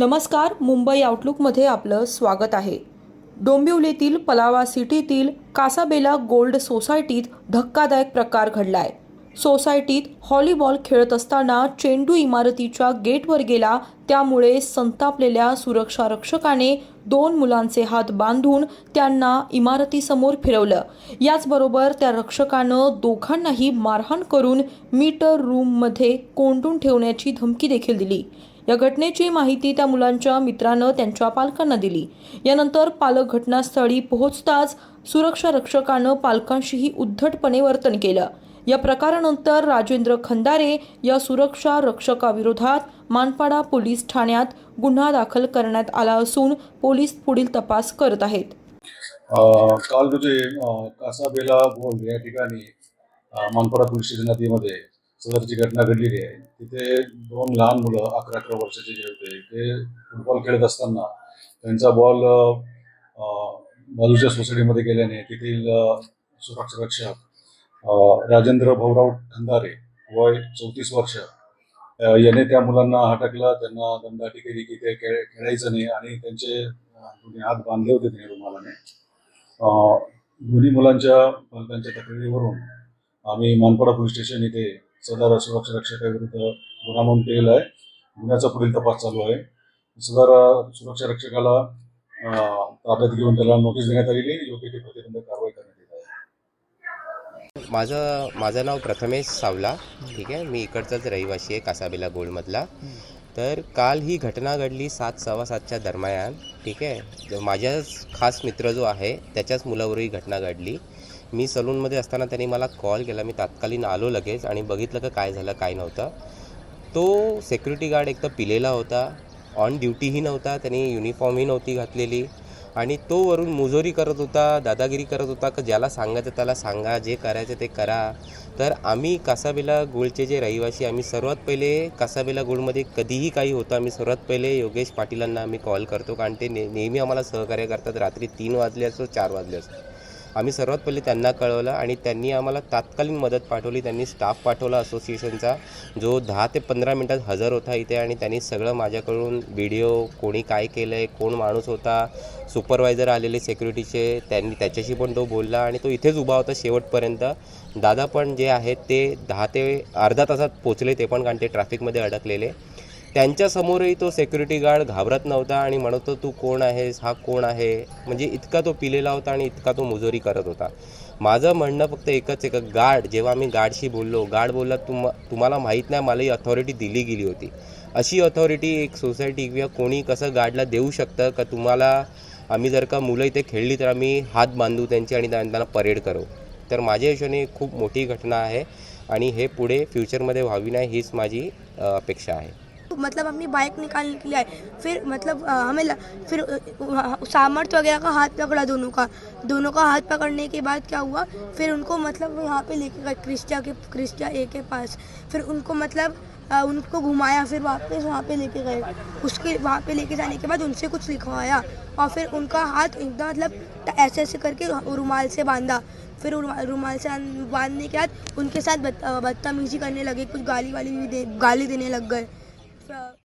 नमस्कार मुंबई आउटलुकमध्ये आपलं स्वागत आहे. डोंबिवलीतील पलावा सिटीतील कासाबेला गोल्ड सोसायटीत धक्कादायक प्रकार घडलाय. सोसायटीत हॉलीबॉल खेळत असताना चेंडू इमारतीच्या गेटवर गेला त्यामुळे संतापलेल्या सुरक्षा रक्षकाने दोन मुलांचे हात बांधून त्यांना इमारतीसमोर फिरवलं. याचबरोबर त्या रक्षकानं दोघांनाही मारहाण करून मीटर रूममध्ये कोंडून ठेवण्याची धमकी देखील दिली. या घटनेची माहिती त्या मुलांच्या मित्रानं त्यांच्या पालकांना दिली. यानंतर पालक घटनास्थळी पोहोचताच सुरक्षा रक्षकानं पालकांशीही उद्धटपणे वर्तन केलं. या प्रकारानंतर राजेंद्र खंदारे या सुरक्षा रक्षकाविरोधात मानपाडा पोलीस ठाण्यात गुन्हा दाखल करण्यात आला असून पोलीस पुढील तपास करत आहेत. काल रोजी कासाबेला या ठिकाणी मानपाडा पोलीस स्टेशन नदीमध्ये सदरची घटना घडलेली आहे तिथे दोन लहान मुलं अकरा अकरा वर्षाचे जे होते ते फुटबॉल खेळत असताना त्यांचा बॉल बाजूच्या सोसायटीमध्ये गेल्याने तेथील सुरक्षा रक्षक राजेंद्र भाऊराव खंदारे वय चौतीस वर्ष याने त्या मुलांना हटकला त्यांना दमदाटी केली की ते खेळ खेळायचं नाही आणि त्यांचे दोन्ही हात बांधले होते त्याने रुमालाने. दोन्ही मुलांच्या पालकांच्या तक्रारीवरून आम्ही मानपाडा पोलीस स्टेशन इथे सदर सुरक्षा रक्षकाविरुद्ध गुन्हा नोंद केलेला आहे. गुन्ह्याचा पुढील तपास चालू आहे. सदर सुरक्षा रक्षकाला ताब्यात घेऊन त्याला नोटीस देण्यात आलेली योग्य ती प्रतिबंधक कारवाई करण्यात येत आहे. माझं माझं नाव प्रथमेश सावला. ठीक आहे? मी इकडचाच रहिवासी आहे कासाबेला गोल्डमधला. तर काल ही घटना घडली सात सव्वा सातच्या दरम्यान. ठीक आहे? माझ्याच खास मित्र जो आहे त्याच्याच मुलावर ही घटना घडली. मी सलूनमध्ये असताना त्यांनी मला कॉल केला. मी तात्कालीन आलो लगेच आणि बघितलं का काय झालं काय नव्हतं. तो सेक्युरिटी गार्ड एक तर पिलेला होता. ऑन ड्युटीही नव्हता. त्यांनी युनिफॉर्मही नव्हती घातलेली. आणि तो वरून मुजोरी करत होता दादागिरी करत होता का ज्याला सांगायचं त्याला सांगा जे करायचं ते करा. तर आम्ही कासाबेला गुळचे जे रहिवासी आम्ही सर्वात पहिले कासाबेला गुळमध्ये कधीही काही होतं. आम्ही सर्वात पहिले योगेश पाटीलांना आम्ही कॉल करतो. कारण ते ने नेहमी आम्हाला सहकार्य करतात. रात्री तीन वाजले असो चार वाजले असो. आम्ही सर्वात पहिले त्यांना कळवलं आणि त्यांनी आम्हाला तात्कालीन मदत पाठवली. त्यांनी स्टाफ पाठवला असोसिएशनचा जो दहा ते पंधरा मिनटात हजर होता इथे आणि त्यांनी सगळं माझ्याकडून व्हिडिओ कोणी काय केलं आहे कोण माणूस होता सुपरवायझर आलेले सेक्युरिटीचे त्यांनी त्याच्याशी पण तो बोलला आणि तो इथेच उभा होता शेवटपर्यंत. दादा पण जे आहेत ते दहा ते अर्धा तासात पोचले ते पण कारण ते ट्रॅफिकमध्ये अडकलेले. त्यांच्यासमोरही तो सेक्युरिटी गार्ड घाबरत नव्हता आणि म्हणत होता तू कोण आहेस? हा कोण आहे? म्हणजे इतका तो पिलेला होता आणि इतका तो मुजोरी करत होता. माझं म्हणणं फक्त एकच एक गार्ड जेव्हा आम्ही गार्डशी बोललो गार्ड बोलला तुम तुम्हाला माहीत नाही मला ही अथॉरिटी दिली गेली होती. अशी अथॉरिटी एक सोसायटी किंवा कोणी कसं गार्डला देऊ शकतं का तुम्हाला आम्ही जर का मुलं इथे खेळली तर आम्ही हात बांधू त्यांची आणि त्यांना परेड करू. तर माझ्या हिशोबाने खूप मोठी घटना आहे आणि हे पुढे फ्युचरमध्ये व्हावी नाही हीच माझी अपेक्षा आहे. मतलब अपनी बाइक निकालने के लिए आए। फिर मतलब हमें ल, फिर सामर्थ्य वगैरह का हाथ पकड़ा दोनों का। दोनों का हाथ पकड़ने के बाद क्या हुआ फिर उनको मतलब यहाँ पे लेके गए क्रिस्टिया के क्रिस्टिया ए के पास। फिर उनको मतलब अ, उनको घुमाया फिर वापस वहाँ पे लेके गए। उसके वहाँ पे लेके जाने के बाद उनसे कुछ लिखवाया और फिर उनका हाथ एकदम मतलब ऐसे ऐसे करके रुमाल से बांधा। फिर रुमाल से बांधने के बाद उनके साथ बदतमीजी करने लगे कुछ गाली वाली भी दे गाली देने लग गए। from